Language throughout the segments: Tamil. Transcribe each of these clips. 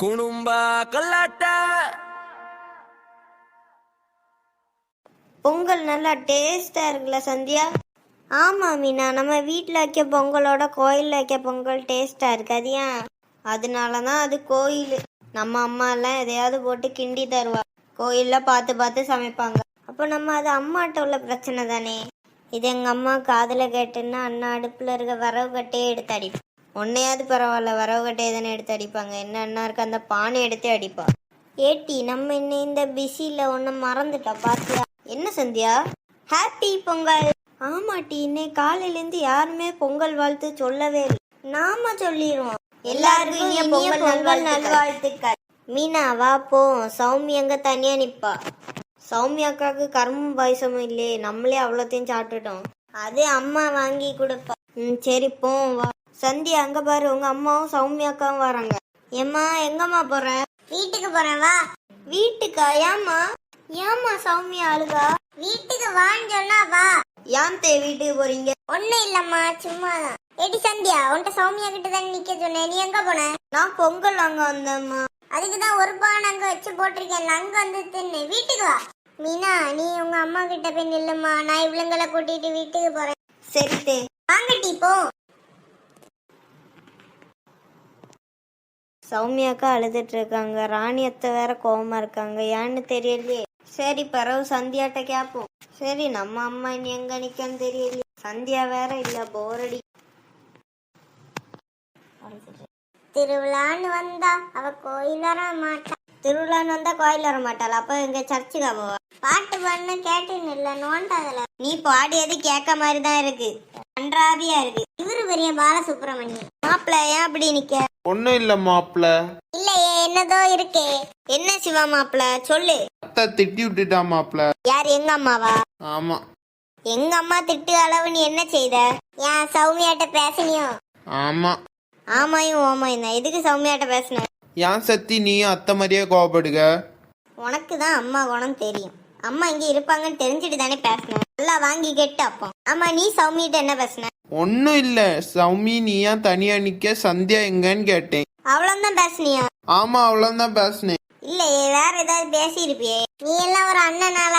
குணும்பா கல்லாட்ட பொங்கல் நல்லா டேஸ்டா இருக்குல்ல சந்தியா? ஆமா மீனா நம்ம வீட்டில் வைக்க பொங்கலோட கோயிலில் வைக்க பொங்கல் டேஸ்டா இருக்காது ஏன்? அதனால தான் அது கோயில். நம்ம அம்மா எல்லாம் எதையாவது போட்டு கிண்டி தருவா. கோயிலில் பார்த்து பார்த்து சமைப்பாங்க. அப்போ நம்ம அது அம்மாட்ட உள்ள பிரச்சனை தானே? இது எங்கள் அம்மா காதில் கேட்டுன்னா அண்ணா அடுப்பில் இருக்க வரவு கட்டே எடுத்து அடிப்போம் உன்னையாவது பரவாயில்ல வரவு கட்டையை தானே எடுத்து அடிப்பாங்க. என்ன அண்ணா இருக்கு அந்த பானை எடுத்து அடிப்பா. ஏட்டி நம்ம இன்னும் இந்த பிஸியில் ஒன்று மறந்துட்டோம் பாத்தியா? என்ன சந்தியா? ஹாப்பி பொங்கல். ஆமாட்டி இன்னைக்கு காலையிலேருந்து யாருமே பொங்கல் வாழ்த்து சொல்லவே இல்லை. நாம சொல்லிடுவோம் எல்லாருக்கும் இனிய பொங்கல் நல்வாழ்த்துக்கள். மீனா வா போ. சௌமி அங்க தனியா நிப்பா? சௌமி அக்காவுக்கு கரும்பு பாயசமும் இல்லையே நம்மளே அவ்வளோத்தையும் சாப்பிட்டுட்டோம். அது அம்மா வாங்கி கொடுப்பா. ம் சரி போவோம் வா. சந்தியா அங்க பாரு உங்க அம்மாவும் சௌமி அக்காவும் வராங்க. ஏம்மா எங்கம்மா போற? வீட்டுக்கு போறேன் வா. வீட்டுக்கா? ஏம்மா? ஏம்மா சௌமியா அழுகா வீட்டுக்கு வான்னு சொன்னா வா. ஏன் தே வீட்டுக்கு போறீங்க? ஒண்ணும் இல்லம்மா சும்மா தான் ஏடி சந்தியா உன்கிட்ட சௌமியா கிட்ட தான் நிக்க சொன்னேன். நீ எங்க போன? நான் பொங்கல் அங்க வந்தேம்மா. அதுக்கு தான் ஒரு பான் அங்க வச்சு போட்டிருக்கேன். அங்க வந்து தின்னு வீட்டுக்கு வா. மீனா நீ உங்க அம்மா கிட்ட போய் நில்லுமா நான் இவளுங்களை கூட்டிட்டு வீட்டுக்கு போறேன். சரி தே. வாங்கட்டி போ. சௌமியாக்கா அழுதுட்டு இருக்காங்க. ராணி அத்தை வேற கோபமா இருக்காங்க. ஏன்னு தெரியலையே. சரி பிறகு சந்தியாட்ட கேப்போம். சரி நம்ம அம்மா இனி எங்க நிக்கன்னு தெரியலையே. சந்தியா வேற இல்ல போரடி திருவிழான்னு வந்தா அவ கோயில் வர மாட்டா. திருவிழான்னு வந்தா கோயில் வர மாட்டாள்? அப்ப எங்க சர்ச்சுக்கு போவா? பாட்டு பண்ண கேட்டுன்னு இல்ல நோண்டாதல. நீ பாடியது கேட்க மாதிரி தான் இருக்கு. கன்றாவியா இருக்கு. இவரு பெரிய பாலசுப்ரமணியம் மாப்பிள்ள ஏன் அப்படி நிக்க? ஒன்றும் இல்லை மாப்பிள்ள. இல்லையே என்னதோ இருக்கே. என்ன சிவா மாப்பிள சொல்லு. அத்தை திட்டி விட்டுட்டா மாப்பிள்ள. யார் எங்க அம்மாவா? ஆமாம் எங்க அம்மா திட்டு அளவு நீ என்ன செய்த? ஏன் சௌமியாட்ட பேசுனியோ? ஆமாம் ஆமாயும் ஓமாயும் தான். எதுக்கு சௌமியாட்ட பேசுன? ஏன் சத்தி நீயும் அத்தை மாதிரியே கோவப்படுக? உனக்கு தான் அம்மா குணம் தெரியும். அம்மா இங்க இருப்பாங்கன்னு தெரிஞ்சுட்டு தானே பேசுனேன் நல்லா வாங்கி கேட்டு அப்போ. ஆமா நீ சௌமியிட்ட என்ன பேசுன? ஒன்றும் இல்லை. சௌமி நீ ஏன் தனியாக நிற்க சந்தியா எங்கன்னு கேட்டேன். அவ்வளவுதான் பேசுனியா? ஆமாம் அவ்வளோதான் பேசினேன். இல்லையே வேற ஏதாவது பேசியிருப்பியே. நீ எல்லாம் ஒரு அண்ணனால.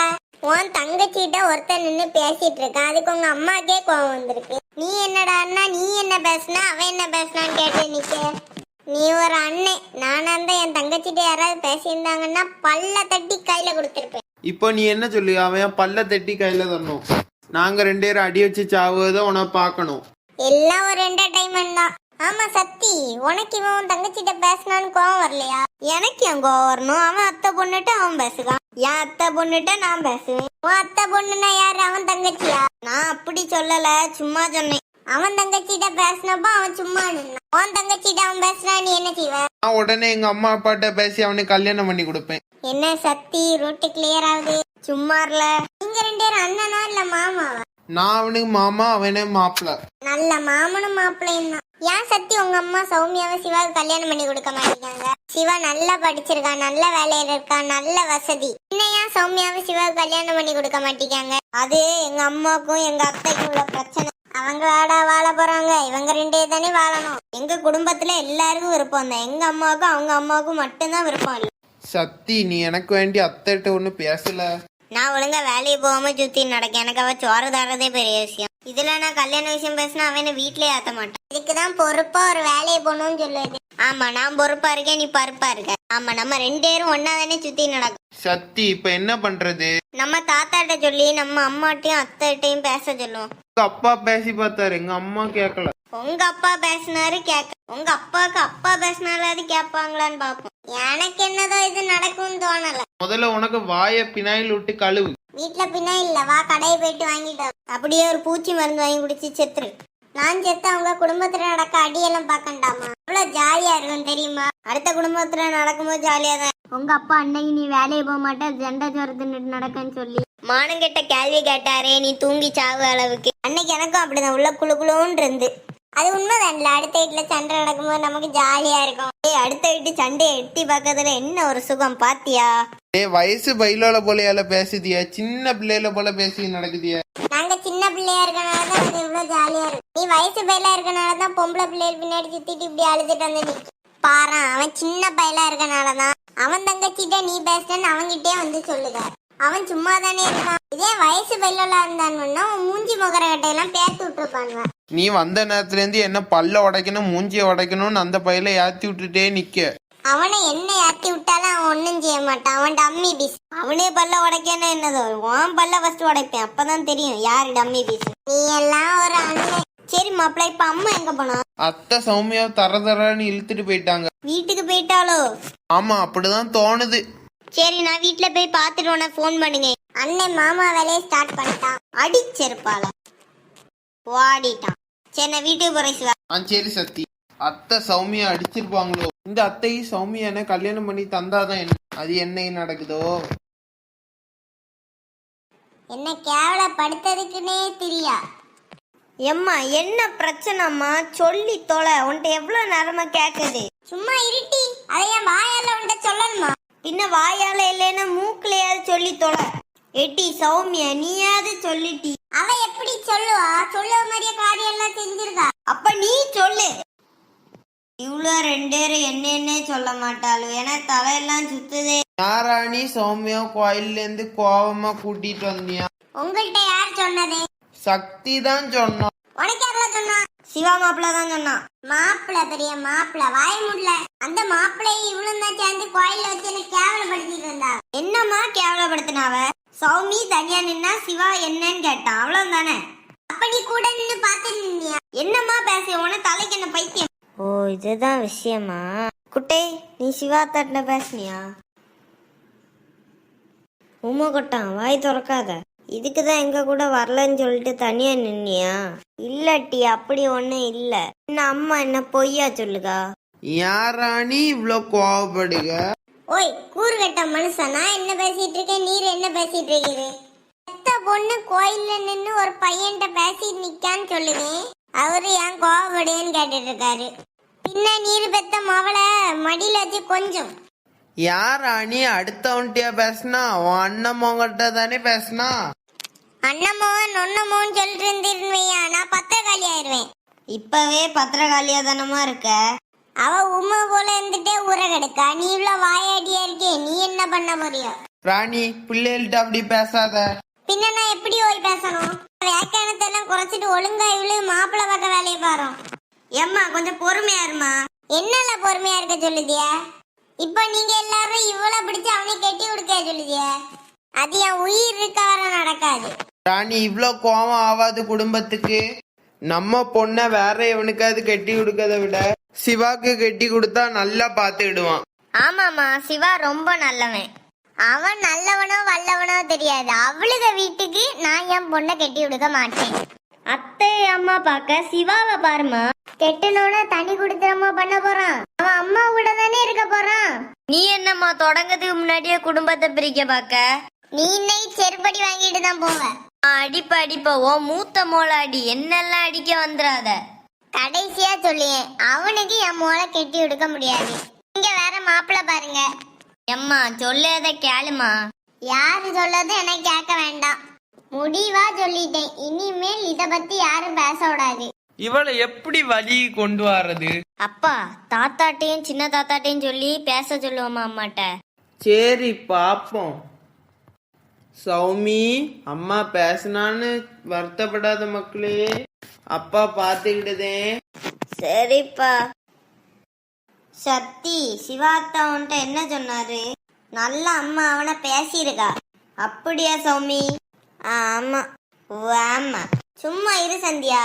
உன் தங்கச்சிட்ட ஒருத்தன் நின்னு பேசிட்டு இருக்கான் அதுக்கு உங்க அம்மாக்கே கோவம் வந்திருக்கு. நீ என்னடா அண்ணா நீ என்ன பேசுனா? அவன் என்ன பேசுனான்னு கேட்டு நிக்க. நீ ஒரு அண்ணன் நானா இருந்தா என் தங்கச்சிட்ட யாராவது பேசியிருந்தாங்கன்னா பல்ல தட்டி கையில கொடுத்துருப்பேன். இப்போ நீ என்ன சொல்லு? அவன் பல்ல தட்டி கையில் தரணும். நாங்கள் ரெண்டு பேரும் அடி வச்சு சாவுவதை உன பார்க்கணும். எல்லாம் ஒரு என்டர்டைன்மெண்ட் தான். ஆமா சத்தி. உனக்கு இவன் உன் தங்கச்சிட்ட பேசினான்னு கோவம் வரலையா? எனக்கு என் கோவம் வரணும்? அவன் அத்தை பொண்ணுட்டு அவன் பேசுவான். என் அத்தை பொண்ணுட்ட நான் பேசுவேன். உன் அத்தை பொண்ணுனா யாரு? அவன் தங்கச்சியா? நான் அப்படி சொல்லல. சும்மா சொன்னேன். அவன் தங்கச்சிட்ட பேசினப்போ அவன் சும்மா நின்னான். உன் தங்கச்சிட்ட அவன் பேசினா நீ என்ன செய்வ? நான் உடனே எங்கள் அம்மா அப்பாட்ட பேசி அவனுக்கு கல்யாணம் பண்ணி கொடுப்பேன். என்ன சத்தி ரூட்டு கிளியர் ஆகுது? சும்மா இல்ல நீங்க ரெண்டு பேரும் அண்ணனா இல்ல மாமாவா? நான் அவனுக்கு மாமா அவனே மாப்பிள்ள நல்ல மாமனும் மாப்பிள்ளையும் தான். ஏன் சத்தி உங்க அம்மா சௌமியாவை சிவாவுக்கு கல்யாணம் பண்ணி கொடுக்க மாட்டேங்காங்க சிவா நல்லா படிச்சிருக்கான் நல்ல வேலையில இருக்கான் நல்ல வசதி. இன்னும் ஏன் சௌமியாவை சிவாவுக்கு கல்யாணம் பண்ணி கொடுக்க மாட்டேங்காங்க அது எங்க அம்மாவுக்கும் எங்க அத்தைக்கும் உள்ள பிரச்சனை. அவங்க வாடா வாழ போறாங்க. இவங்க ரெண்டே தானே வாழணும். எங்க குடும்பத்துல எல்லாருக்கும் விருப்பம் தான். எங்க அம்மாவுக்கும் அவங்க அம்மாவுக்கும் மட்டும்தான் விருப்பம் இல்லை. சத்தி நீ எனக்கு வேண்டி அத்தைகிட்ட ஒன்றும் பேசல? நான் ஒழுங்கா வேலையை போகாம சுத்தி நடக்க எனக்கு அவ சோறு தரதே பெரிய விஷயம். இதுல நான் கல்யாண விஷயம் பேசினா அவனை வீட்லயே ஆத்த மாட்டான் இதுக்குதான் பொறுப்பா ஒரு வேலையை போகணும்னு சொல்லுது. ஆமா நான் பொறுப்பா இருக்கேன் நீ பருப்பா இருக்க. ஆமா நம்ம ரெண்டு பேரும் ஒன்னா தானே சுத்தி நடக்கும் சத்தி இப்போ என்ன பண்ணுறது நம்ம தாத்தாட்ட சொல்லி நம்ம அம்மாட்டையும் அத்தைட்டையும் பேச சொல்லுவோம். உங்க அப்பா பேசி பார்த்தாரு. எங்கள் அம்மா கேட்கல உங்க அப்பா பேசினாரு கேட்க உங்க அப்பாவுக்கு அப்பா பேசினாலாவது கேட்பாங்களான்னு பாப்போம். எனக்கு என்னதோ இது நடக்கும்னு தோணல. முதல்ல உனக்கு வாயை பினாயில் விட்டு கழுவு. வீட்ல பின்ன இல்ல வா கடையை போயிட்டு வாங்கிட்டு வா. அப்படியே ஒரு பூச்சி மருந்து வாங்கி குடிச்சு செத்துரு. நான் செத்து அவங்க குடும்பத்துல நடக்க அடியெல்லாம் பாக்கண்டாமா அவ்வளவு ஜாலியா இருக்கும் தெரியுமா? அடுத்த குடும்பத்துல நடக்கும்போது ஜாலியா தான் உங்க அப்பா அன்னைக்கு நீ வேலையை போக மாட்டே ஜெண்டா ஜோர தின்னுட்டு நடக்கன்னு சொல்லி. மானம் கெட்ட கேள்வி கேட்டாரே நீ தூங்கி சாவு அளவுக்கு. அன்னைக்கு எனக்கும் அப்படிதான் உள்ள குளு குளுன்னு இருந்து. அது உண்மைதான்ல அடுத்த வீட்டுல சண்டை நடக்கும்போது நமக்கு ஜாலியா இருக்கும். ஏய் அடுத்த வீட்டு சண்டையை எட்டி பார்க்கறதுல என்ன ஒரு சுகம் பாத்தியா? ஏ வயசு பயிலோல போலையால பேசுதியா சின்ன பிள்ளையில போல பேசி நடக்குதியா. நாங்க சின்ன பிள்ளையா இருக்கனால தான் அது இவ்வளவு ஜாலியா இருக்கு நீ வயசு பையலா இருக்கனால தான் பொம்பளை பிள்ளைகள் பின்னாடி சுத்திட்டு இப்படி அழுதுட்டு வந்து நிக்கும் பாரு அவன் சின்ன பையலா இருக்கனாலதான் அவன் தங்கச்சிட்ட நீ பேசுறன்னு அவன்கிட்டயே வந்து சொல்லுக அவன் சும்மா தானே இருக்கான் இதே வயசு பையலா இருந்தான்னு மூஞ்சி முகர கட்டையெல்லாம் பேத்து விட்டுருப்பானுவ. நீ வந்த நேரத்துல இருந்து என்ன பல்ல உடைக்கணும் மூஞ்சிய உடைக்கணும்னு அந்த பையில ஏத்தி விட்டுட்டே நிக்க. அவனை என்ன ஏத்தி விட்டாலும் அவன் ஒன்றும் செய்ய மாட்டான். அவன் டம்மி பீஸ். அவனே பல்ல உடைக்கணும் என்னதோ? உன் பல்ல ஃபர்ஸ்ட் உடைப்பேன். அப்பதான் தெரியும் யாரு டம்மி பீஸ். நீ எல்லாம் ஒரு அண்ணன் சரி மாப்பிள்ள இப்ப அம்மா எங்க போனா? அத்தை சௌமியா தர தரன்னு இழுத்துட்டு போயிட்டாங்க. வீட்டுக்கு போயிட்டாலோ ஆமா அப்படிதான் தோணுது. சரி நான் வீட்ல போய் பார்த்துட்டு உனக்கு ஃபோன் பண்ணுங்க. அண்ணன் மாமா வேலையை ஸ்டார்ட் பண்ணிட்டான். அடிச்சிருப்பால ஓடிட்டான். சரி நான் வீட்டுக்கு போறேன் சிவா. ஆ சரி சத்தி. அத்தை சௌமியா அடிச்சிருப்பாங்களோ? இந்த அத்தையும் சௌமியா என்ன கல்யாணம் பண்ணி தந்தாதான் என்ன? அது என்ன நடக்குதோ? என்ன கேவலப்படுத்ததுக்குன்னே தெரியா? எம்மா என்ன பிரச்சனைம்மா? சொல்லி தொலை. உன்கிட்ட எவ்வளவு நேரமா கேக்குது? சும்மா இருட்டி. அதை என் வாயால உன்கிட்ட சொல்லணுமா? பின்ன வாயால இல்லைன்னா மூக்குலயாவது சொல்லி தொலை எட்டி சௌமியா நீயாவது சொல்லிட்டி. அவ எப்படி சொல்லுவா? சொல்லுவ மாதிரியே காரியம் எல்லாம் செஞ்சிருக்கா. அப்ப நீ சொல்லு. இவ்வளோ ரெண்டு பேரும் என்ன என்ன சொல்ல மாட்டாளு. ஏன்னா தலையெல்லாம் சுத்துதே. யாராணி சௌமியா கோயில்ல இருந்து கோவமா கூட்டிட்டு வந்தியா? உங்கள்கிட்ட யார் சொன்னது? சக்தி தான் சொன்னான். உனக்கு யாரெல்லாம் சொன்னா? சிவா மாப்பிள்ள தான் சொன்னான். மாப்பிள்ள பெரிய மாப்பிள்ள. வாய முடியல அந்த மாப்பிள்ளை இவளும் தான் சேர்ந்து கோயில்ல வச்சு என்ன கேவலப்படுத்திட்டு இருந்தா. என்னம்மா கேவலப்படுத்தினாவ? சௌமி தனியா நின்னா சிவா என்னன்னு கேட்டான். அவ்வளவு தானே அப்ப நீ கூட நின்னு பாத்து நின்னியா? என்னம்மா பேச உன தலைக்கு என்ன பைத்தியம்? ஓ இதுதான் விஷயமா? குட்டை நீ சிவா தட்டின பேசுனியா? உமா கொட்டான் வாய் திறக்காத. இதுக்கு தான் எங்க கூட வரலன்னு சொல்லிட்டு தனியா நின்னியா? இல்லட்டி அப்படி ஒண்ணும் இல்ல. என்ன அம்மா என்ன பொய்யா சொல்லுகா யாராணி இவ்ளோ கோவப்படுக? ஓய் கூறு கட்ட மனுஷன்? நான் என்ன பேசிட்டு இருக்கேன்? நீர் என்ன பேசிட்டு இருக்கீங்க பெத்த பொண்ணு கோயில்ல நின்னு ஒரு பையன்கிட்ட பேசிட்டு நிக்கான்னு சொல்லுவேன் அவரு ஏன் கோவப்படுன்னு கேட்டுட்டு இருக்காரு. பின்ன நீர் பெத்த மவளை மடியில வச்சு கொஞ்சம். யாராணி அடுத்தவன்ட்டியா பேசுனா? உன் அண்ணன் மோங்கிட்ட தானே பேசுனா? அண்ணமோன் நொன்னமோன்னு சொல்லிட்டு இருந்திருந்தையா நான் பத்திரகாளி ஆயிருவேன் இப்பவே பத்திரகாளியா தானமா இருக்க? அவ உமா போல இருந்துட்டே உர கெடுக்கா. நீ இவ்வளவு வாயாடியா இருக்கே? நீ என்ன பண்ண முடியும் ராணி பிள்ளைகள்ட்ட அப்படி பேசாத. பின்ன நான் எப்படி போய் பேசணும்? வியாக்கியானத்தை எல்லாம் குறைச்சிட்டு ஒழுங்கா இவ்வளவு மாப்பிள்ளை பார்க்க வேலையை பாரு. ஏம்மா கொஞ்சம் பொறுமையா இருமா என்னல பொறுமையா இருக்க சொல்லுதிய? இப்ப நீங்க எல்லாரும் இவ்வளவு பிடிச்சு அவனை கட்டி கொடுக்க சொல்லுதிய? அது என் உயிர் இருக்க வர நடக்காது. ராணி இவ்ளோ கோவம் ஆகாது குடும்பத்துக்கு. நம்ம பொண்ணை வேற எவனுக்காவது கட்டி கொடுக்கறத விட சிவாக்கு கட்டி கொடுத்தா நல்லா பார்த்துக்கிடுவான். ஆமாமா சிவா ரொம்ப நல்லவன். அவன் நல்லவனோ வல்லவனோ தெரியாது. அவளுக வீட்டுக்கு நான் என் பொண்ணை கட்டி கொடுக்க மாட்டேன். அத்தை அம்மா பார்க்க சிவாவை பாருமா கெட்டனோட தனி குடுத்தனமா பண்ண போறான். அவன் அம்மா கூட தானே இருக்க போறான். நீ என்னம்மா தொடங்கறதுக்கு முன்னாடியே குடும்பத்தை பிரிக்க பாக்க நீ இன்னைக்கு செருப்படி வாங்கிட்டு தான் போவ. அடிப்ப அடிப்ப. ஓ மூத்த மோள அடி என்னெல்லாம் அடிக்க வந்துடாத கடைசியா சொல்லியேன் அவனுக்கு என் மோளை கெட்டி கொடுக்க முடியாது. இங்க வேற மாப்பிள்ளை பாருங்க. எம்மா சொல்லத கேளுமா. யாரு சொல்லது எனக்கு கேட்க வேண்டாம். முடிவா சொல்லிட்டேன். இனிமேல் இத பத்தி யாரும் பேச விடாது. இவளை எப்படி வழி கொண்டு வர்றது அப்பா தாத்தாட்டையும் சின்ன தாத்தாட்டையும் சொல்லி பேச சொல்லுவோமா அம்மாட்ட? சரி பாப்போம். சௌமி அம்மா பேசினான்னு வருத்தப்படாத மக்களே. அப்பா பார்த்துக்கிட்டதே. சரிப்பா. சக்தி சிவாத்தா உன்ட்ட என்ன சொன்னாரு? நல்ல அம்மா அவனை பேசியிருக்கா. அப்படியா சௌமி? ஆமா. ஓ, ஆமா. சும்மா இரு சந்தியா.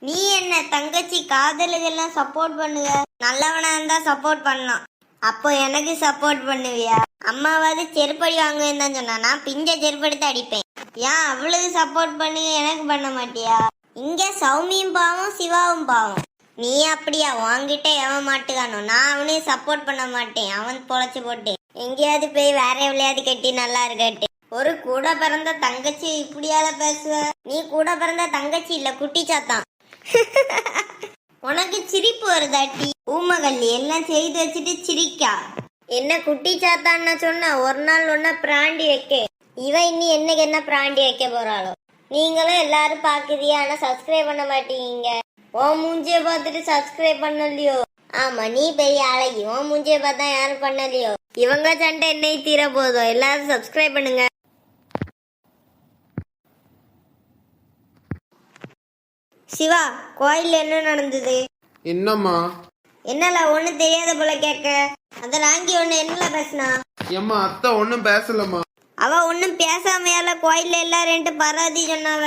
நீ என்ன தங்கச்சி காதலுக்கெல்லாம் சப்போர்ட் பண்ணுங்க நல்லவனா இருந்தா சப்போர்ட் பண்ணலாம். அப்போ எனக்கு சப்போர்ட் பண்ணுவியா? அம்மாவாவது செருப்படி வாங்குவேன்னு தான் சொன்னா நான் பிஞ்ச செருப்படுத்து அடிப்பேன். ஏன் அவ்வளவு சப்போர்ட் பண்ணி எனக்கு பண்ண மாட்டியா? இங்க சௌமியும் பாவம் சிவாவும் பாவம். நீ அப்படியா? உன்கிட்ட எவன் மாட்டுக்கானோ? நான் அவனையும் சப்போர்ட் பண்ண மாட்டேன். அவன் பொழைச்சு போட்டு. எங்கேயாவது போய் வேற எவ்வளையாவது கட்டி நல்லா இருக்கட்டு. ஒரு கூட பிறந்த தங்கச்சி இப்படியால பேசுவ? நீ கூட பிறந்த தங்கச்சி இல்ல குட்டி சாத்தான். உனக்கு சிரிப்பு வருதாட்டி ஊமகல்லி எல்லாம் செய்து வச்சுட்டு சிரிக்கா. என்ன குட்டி சாத்தான்னு சொன்ன ஒரு நாள் ஒன்னா பிராண்டி வைக்க. இவ இன்னி என்னைக்கு என்ன பிராண்டி வைக்க போறாளோ? நீங்களும் எல்லாரும் பாக்குதியா ஆனா சப்ஸ்கிரைப் பண்ண மாட்டீங்க. ஓ மூஞ்சிய பார்த்துட்டு சப்ஸ்கிரைப் பண்ணலையோ? ஆமா நீ பெரிய அழகி ஓ மூஞ்சிய பார்த்தா யாரும் பண்ணலையோ? இவங்க சண்டை என்னை தீர போதும் எல்லாரும் சப்ஸ்கிரைப் பண்ணுங்க. சிவா கோயில்ல என்ன நடந்தது? என்னம்மா? என்னல ஒண்ணு தெரியாத போல கேட்க. அந்த ராங்கி ஒண்ணு என்னல பேசினா? ஏம்மா அத்தை ஒன்றும் பேசலம்மா. அவ ஒண்ணும் பேசாமையால கோயில்ல எல்லாரும் பராதி சொன்னாவ?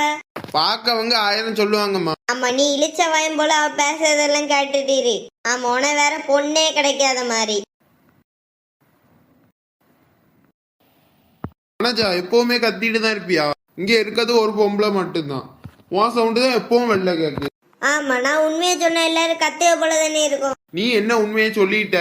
பார்க்கவங்க ஆயிரம் சொல்லுவாங்கம்மா. ஆமா நீ இழிச்ச வாயம் போல அவ பேசுறதெல்லாம் கேட்டுட்டீரு. ஆமா உன வேற பொண்ணே கிடைக்காத மாதிரி. வனஜா எப்பவுமே கத்திட்டு தான் இருப்பியா? இங்க இருக்கிறது ஒரு பொம்பளை மட்டும்தான். உன் சவுண்டு தான் எப்பவும் வெளில கேக்கு. ஆமா நான் உண்மையை சொன்ன எல்லாரும் கத்துவ போல தானே இருக்கும். நீ என்ன உண்மையை சொல்லிட்ட?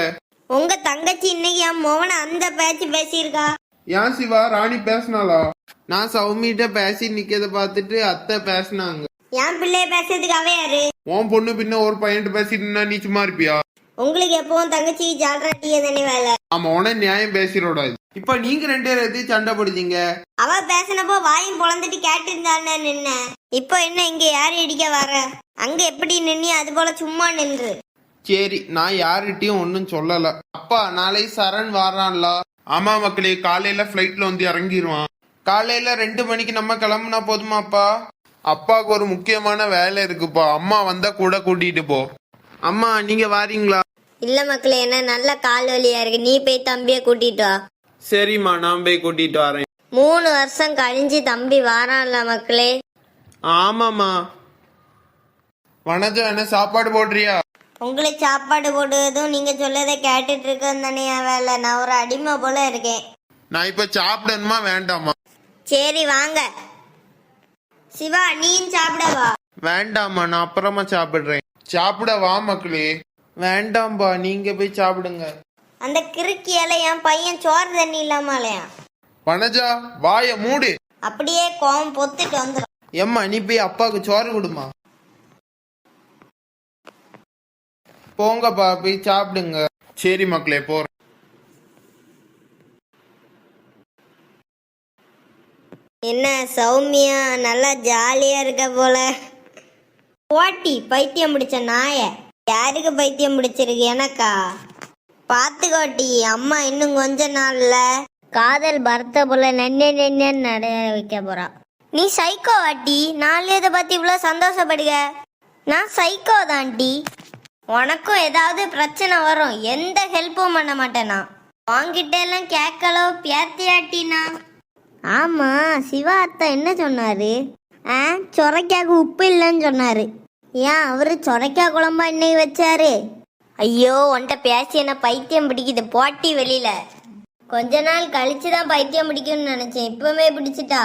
உங்க தங்கச்சி இன்னைக்கு என் மோவன அந்த பேச்சு பேசியிருக்கா? ஏன் சிவா? ராணி பேசினாளா? நான் சௌமிகிட்ட பேசி நிக்கிறத பார்த்துட்டு அத்தை பேசினாங்க. என் பிள்ளைய பேசுறதுக்கு அவ யாரு? உன் பொண்ணு பின்ன ஒரு பையன்ட்டு பேசிட்டு இருந்தா நீ சும்மா இருப்பியா? உங்களுக்கு எப்பவும் தங்கச்சி ஜால்ராட்டிய தானே வேலை. ஆமா உன நியாயம் பேசிடக்கூடாது இப்ப நீங்க ரெண்டு பேரும் எது சண்டை போடுதீங்க அவ பேசினப்போ வாயும் பொழந்துட்டு கேட்டிருந்தான்னு நின்ன இப்போ என்ன இங்க யாரு இடிக்க வர? அங்க எப்படி நின்னி அது போல சும்மா நின்று. சரி நான் யார்கிட்டயும் ஒன்னும் சொல்லல. அப்பா நாளை சரண் வாரான்ல. ஆமா மக்களே காலையில ஃபிளைட்ல வந்து இறங்கிடுவான் காலையில ரெண்டு மணிக்கு நம்ம கிளம்புனா போதுமாப்பா அப்பாவுக்கு ஒரு முக்கியமான வேலை இருக்குப்பா. அம்மா வந்தா கூட கூட்டிட்டு போ. அம்மா நீங்க வாரீங்களா? இல்ல மக்களே என்ன நல்ல கால் வலியா இருக்கு. நீ போய் தம்பிய கூட்டிட்டு வா. சரிம்மா நான் போய் கூட்டிட்டு வரேன். மூணு வருஷம் கழிஞ்சு தம்பி வாரான்ல மக்களே. ஆமாம்மா. வனஜா என்ன சாப்பாடு போடுறியா? உங்களுக்கு சாப்பாடு போடுவதும் நீங்க சொல்லதை கேட்டுட்டு இருக்கேன் தானே என் வேலை. நான் ஒரு அடிமை போல இருக்கேன். நான் இப்ப சாப்பிடணுமா வேண்டாமா? சரி வாங்க. சிவா நீயும் சாப்பிட வா. வேண்டாம்மா நான் அப்புறமா சாப்பிடுறேன். சாப்பிட வா மக்களே. வேண்டாம்பா நீங்க போய் சாப்பிடுங்க. அந்த கிறுக்கியால என் பையன் சோறு தண்ணி இல்லாமலையா வனஜா வாய மூடு. அப்படியே கோவம் பொத்துட்டு வந்துடும் எம்மா நீ போய் அப்பாவுக்கு சோறு கொடுமா போங்கப்பா போய் சாப்பிடுங்க. சரி மக்களே போறேன். என்ன சௌமியா நல்லா ஜாலியா இருக்க போல? போட்டி பைத்தியம் பிடிச்ச நாய. யாருக்கு பைத்தியம் பிடிச்சிருக்கு எனக்கா? பாத்துக்கோட்டி அம்மா இன்னும் கொஞ்ச நாள்ல காதல் பரத்த போல நென்ன நென்னு நடைய வைக்க போறா. நீ சைக்கோ வாட்டி நாலு இதை பத்தி இவ்வளோ சந்தோஷப்படுக. நான் சைக்கோ தான்டி. உனக்கும் ஏதாவது பிரச்சனை வரும் எந்த ஹெல்ப்பும் பண்ண மாட்டேனா? வாங்கிட்ட எல்லாம் கேட்கலோ பேத்தியாட்டினா ஆமா சிவா அத்தா என்ன சொன்னாரு? ஆ சொரைக்காக்கு உப்பு இல்லைன்னு சொன்னாரு. ஏன் அவரு சொரைக்காய் குழம்பா இன்னைக்கு வச்சாரு? ஐயோ உன்கிட்ட பேசி என்ன பைத்தியம் பிடிக்குது போட்டி வெளியில. கொஞ்ச நாள் கழிச்சு தான் பைத்தியம் பிடிக்கும்னு நினைச்சேன் இப்பவுமே பிடிச்சிட்டா?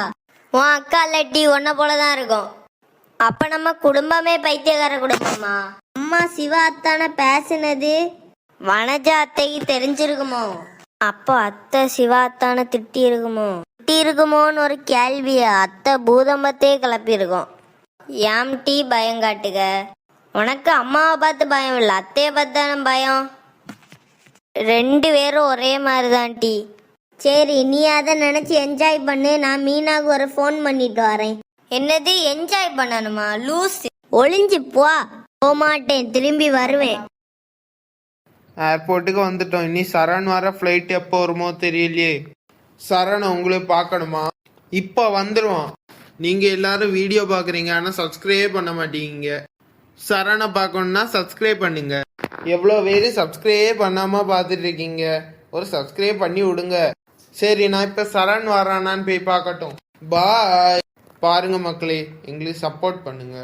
உன் அக்கா இல்லாட்டி உன்னை போலதான் இருக்கும். அப்ப நம்ம குடும்பமே பைத்தியக்கார குடும்பமா? அம்மா சிவா அத்தான பேசினது வனஜா அத்தைக்கு தெரிஞ்சிருக்குமோ? அப்போ அத்தை சிவா அத்தான திட்டி இருக்குமோ? திட்டி இருக்குமோன்னு ஒரு கேள்வியை அத்தை பூதம்பத்தே கிளப்பியிருக்கோம். ஏம் டீ பயம் காட்டுக. உனக்கு அம்மாவை பார்த்து பயம் இல்லை அத்தையை பார்த்து தானே பயம். ரெண்டு பேரும் ஒரே மாதிரி தான் டீ. சரி நீ அதை நினைச்சு என்ஜாய் பண்ணு. நான் மீனாவுக்கு ஒரு ஃபோன் பண்ணிட்டு வரேன். என்னது? என்ஜாய் பண்ணணுமா? லூஸ் ஒளிஞ்சு போ. போக மாட்டேன். திரும்பி வருவேன். ஏர்போர்ட்டுக்கு வந்துட்டோம். இனி சரண் வர ஃப்ளைட் எப்போ வருமோ தெரியலையே. சரண் உங்களை பார்க்கணுமா? இப்போ வந்துடுவான் நீங்க எல்லாரும் வீடியோ பார்க்குறீங்க. ஆனால் சப்ஸ்கிரைப் பண்ண மாட்டீங்க. சரணை பார்க்கணும்னா சப்ஸ்கிரைப் பண்ணுங்க. எவ்வளோ பேர் சப்ஸ்கிரைப் பண்ணாமல் பார்த்துட்டு இருக்கீங்க? ஒரு சப்ஸ்கிரைப் பண்ணி விடுங்க. சரி நான் இப்போ சரண் வரானான்னு போய் பார்க்கட்டும். பாய் பாருங்க மக்களே எங்களுக்கு சப்போர்ட் பண்ணுங்க.